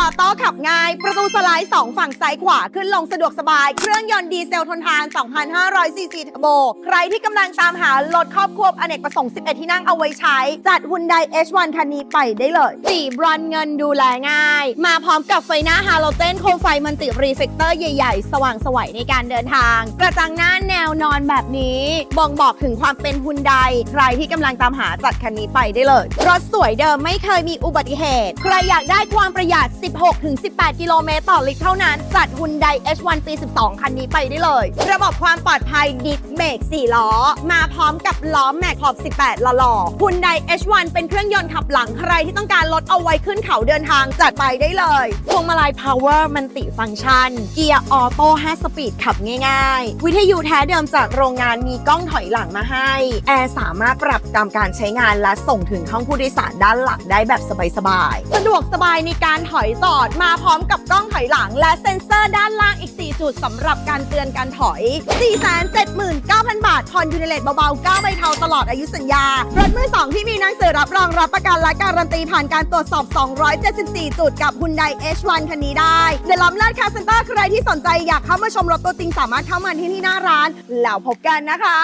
ออโต้ขับง่าย ประตูสไลด์ 2 ฝั่งซ้ายขวาขึ้นลงสะดวกสบาย เครื่องยนต์ดีเซลทนทาน 2,500ซีซีเทอร์โบ ใครที่กำลังตามหารถครอบครัวอเนกประสงค์ 11 ที่นั่งเอาไว้ใช้ จัด Hyundai H1 คันนี้ไปได้เลย สีบรอนเงินดูแลง่าย มาพร้อมกับไฟหน้าฮาโลเจนโคมไฟมันติรีเฟกเตอร์ใหญ่ๆ สว่างสวัยในการเดินทาง กระจังหน้าแนวนอนแบบนี้บ่งบอกถึงความเป็นฮุนไดใครที่กำลังตามหาจัดคันนี้ไปได้เลย รถสวยเดิมไม่เคยมีอุบัติเหตุ ใครอยากได้ความประหยัด16-18 กิโลเมตรต่อลิตรเท่านั้น จัด Hyundai H1 ปี 12 คันนี้ไปได้เลย ระบบความปลอดภัยดิสเบรก4 ล้อ มาพร้อมกับล้อแม็กขอบ 18หล่อๆ Hyundai H1 เป็นเครื่องยนต์ขับหลังใครที่ต้องการลดเอาไว้ขึ้นเขาเดินทางจัดไปได้เลยพวงมาลัย Power มันติฟังก์ชัน เกียร์ออโต้5สปีดขับง่ายๆ วิทยุแท้เดิมจากโรงงานมีกล้องถอยหลังมาให้ แอร์สามารถปรับตามการใช้งานและส่งถึงห้องผู้โดยสารด้านหลังได้แบบสบายๆ สะดวกสบายในการถอยจอดมาพร้อมกับกล้องถอยหลัง และเซ็นเซอร์ด้านล่างอีก 4 จุดสำหรับการเตือนการถอย 479,000 บาทผ่อนยูนิเลตเบาๆ9ใบเทาตลอดอายุสัญญา รถมือ 2 ที่มีหนังสือรับรองรับประกันและการันตีผ่านการตรวจสอบ 274 จุดกับ Hyundai H1 คันนี้ได้ในล้อมเลิศคาเซ็นเตอร์ใครที่สนใจอยากเข้ามาชมรถตัวจริงสามารถเข้ามาที่ที่หน้าร้าน แล้วพบกันนะคะ